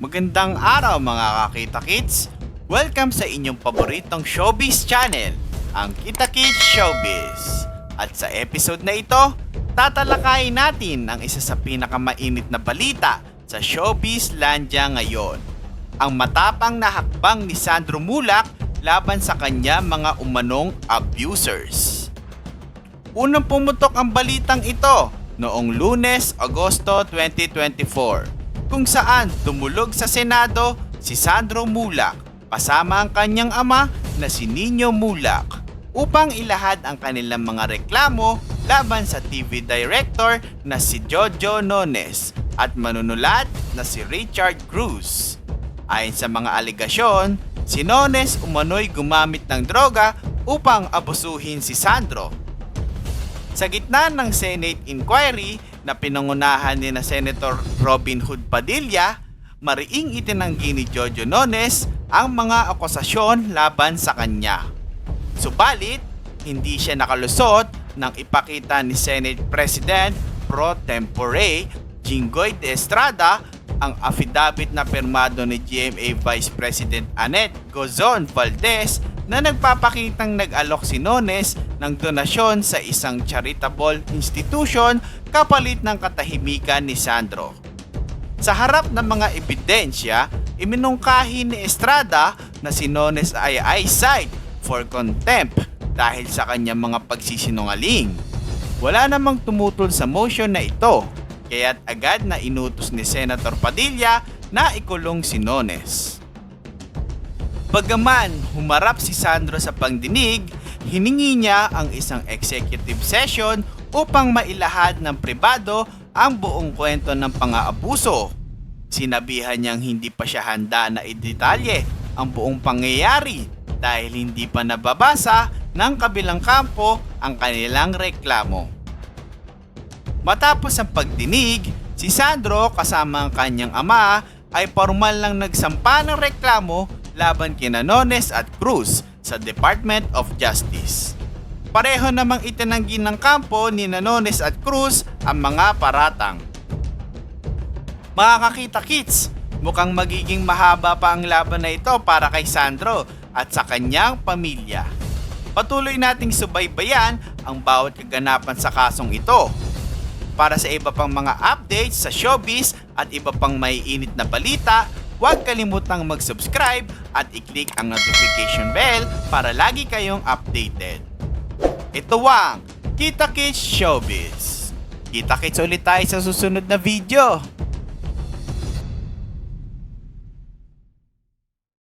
Magandang araw mga kakita kids! Welcome sa inyong paboritong showbiz channel, ang Kita Kids Showbiz. At sa episode na ito, tatalakayin natin ang isa sa pinakamainit na balita sa showbiz landya ngayon. Ang matapang na hakbang ni Sandro Mulak laban sa kanya mga umanong abusers. Unang pumutok ang balitang ito noong lunes, Agosto 2024 kung saan tumulog sa Senado si Sandro Mulak kasama ang kanyang ama na si Nino Mulak upang ilahad ang kanilang mga reklamo laban sa TV director na si Jojo Nones at manunulat na si Richard Cruz. Ayon sa mga aligasyon, si Nones umano'y gumamit ng droga upang abusuhin si Sandro sa gitna ng Senate inquiry na pinangunahan ni na Senator Robin Hood Padilla, mariing itinanggi ni Jojo Nones ang mga akusasyon laban sa kanya. Subalit, hindi siya nakalusot nang ipakita ni Senate President pro tempore Jinggoy de Estrada ang affidavit na pirmado ni GMA Vice President Annette Gozon Valdez na nagpapakitang nag-alok si Nones ng donasyon sa isang charitable institution kapalit ng katahimikan ni Sandro. Sa harap ng mga ebidensya, iminungkahi ni Estrada na si Nones ay eyesight for contempt dahil sa kanyang mga pagsisinungaling. Wala namang tumutol sa motion na ito, kaya't agad na inutos ni Senator Padilla na ikulong si Nones. Bagaman humarap si Sandro sa pangdinig, hiningi niya ang isang executive session upang mailahad ng pribado ang buong kwento ng pang-aabuso. Sinabihan niyang hindi pa siya handa na idetalye ang buong pangyayari dahil hindi pa nababasa ng kabilang kampo ang kanilang reklamo. Matapos ang pagdinig, si Sandro kasama ang kanyang ama ay formal lang nagsampa ng reklamo laban kina Nones at Cruz sa Department of Justice. Pareho namang itinanggi ng kampo ni Nanones at Cruz ang mga paratang. Mga kakita kits, mukhang magiging mahaba pa ang laban na ito para kay Sandro at sa kanyang pamilya. Patuloy nating subaybayan ang bawat kaganapan sa kasong ito. Para sa iba pang mga updates sa showbiz at iba pang maiinit na balita, huwag kalimutang mag-subscribe at i-click ang notification bell para lagi kayong updated. Ito ang Kita Kids Showbiz. Kita kits ulit tayo sa susunod na video.